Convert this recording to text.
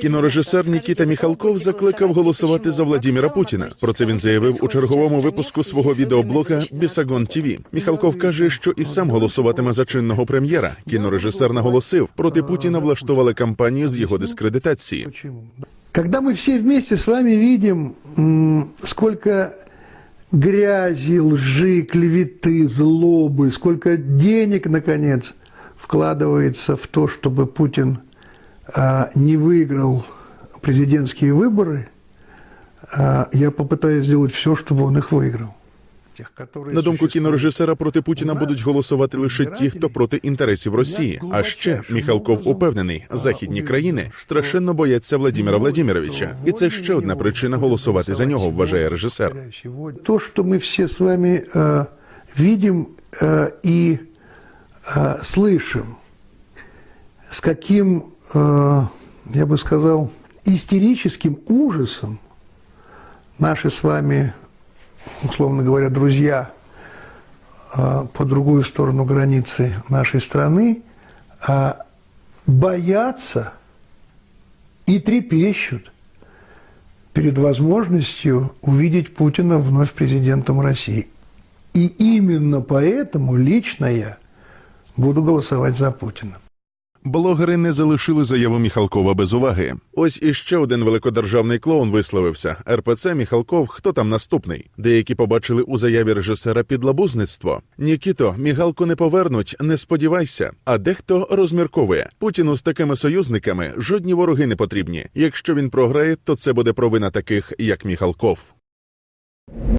Кінорежисер Скажите, Нікіта за кого Міхалков будете закликав голосовать и голосувати почему? за Как в Владіміра целом Путіна. относитесь Про це к тому, він что заявив у происходит черговому сейчас в стране випуску в связи свого с выборами відеоблога 2019 Бісагон ТВ. Міхалков каже, що і сам голосуватиме за чинного прем'єра. Кінорежисер наголосив, проти Путіна влаштували кампанію з його дискредитації. Почему? Когда мы все вместе с вами видим, м, сколько грязи, лжи, клеветы, злобы, сколько денег, наконец, вкладывается в то, чтобы Путин а, не выиграл президентские выборы, а, я попытаюсь сделать все, чтобы он их выиграл. Тех, которые На думку существуют. кінорежисера, проти Путіна будуть голосувати лише ті, хто проти інтересів Росії. А ще Міхалков упевнений, західні країни страшенно бояться Владіміра Владіміровича, і це ще одна причина голосувати за нього, вважає режисер. То, что мы все с вами э, видим э, и э, слышим, с каким, э, я бы сказал, истерическим ужасом наши с вами, условно говоря, друзья э, по другую сторону границы нашей страны э, боятся и трепещут перед возможностью увидеть Путина вновь президентом России. И именно поэтому лично я буду голосовать за Путина. Блогери не залишили заяву Міхалкова без уваги. Ось іще один великодержавний клоун висловився. РПЦ Міхалков, хто там наступний? Деякі побачили у заяві режисера підлабузництво. Нікіто, мігалку не повернуть, не сподівайся. А дехто розмірковує. Путіну з такими союзниками жодні вороги не потрібні. Якщо він програє, то це буде провина таких, як Міхалков.